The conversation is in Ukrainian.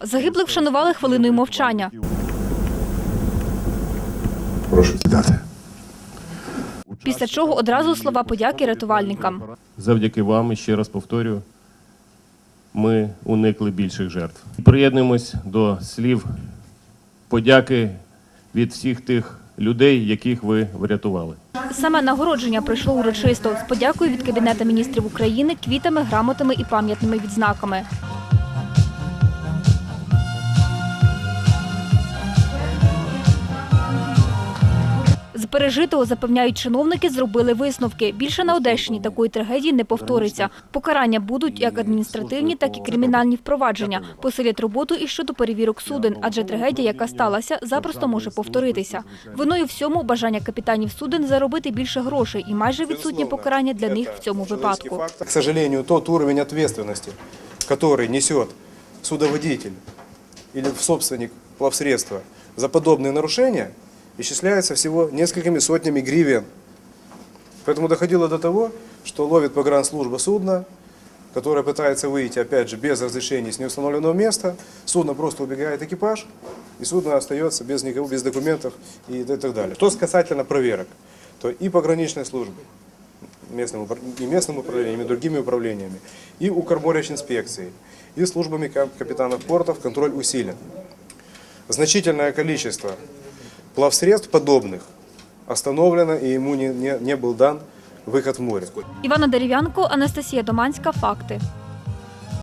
Загиблих вшанували хвилиною мовчання. Прошу сідати. Після чого одразу слова подяки рятувальникам. Завдяки вам, і ще раз повторюю, ми уникли більших жертв. Приєднуємось до слів подяки від всіх тих людей, яких ви врятували. Саме нагородження пройшло урочисто з подякою від Кабінету міністрів України, квітами, грамотами і пам'ятними відзнаками. Пережитого запевняють чиновники, зробили висновки. Більше на Одещині такої трагедії не повториться. Покарання будуть як адміністративні, так і кримінальні впровадження. Посилять роботу і щодо перевірок суден, адже трагедія, яка сталася, запросто може повторитися. Виною всьому бажання капітанів суден заробити більше грошей і майже відсутнє покарання для них в цьому випадку. К сожалению, тот уровень ответственности, который несет судоводитель или собственник плавсредства за подобные нарушения, исчисляется всего несколькими сотнями гривен. Поэтому доходило до того, что ловит погранслужба судно, которое пытается выйти, опять же, без разрешения с неустановленного места, судно просто убегает экипаж, и судно остается без никого, без документов и так далее. То есть касательно проверок, то и пограничной службы, местным, и местным управлением, и другими управлениями, и у инспекции, и службами кап- капитанов портов контроль усилен. Значительное количество плавсредств подобных остановлено, и ему не, не, не был дан выход в море. Івана Дерев'янко, Анастасія Доманська. Факти.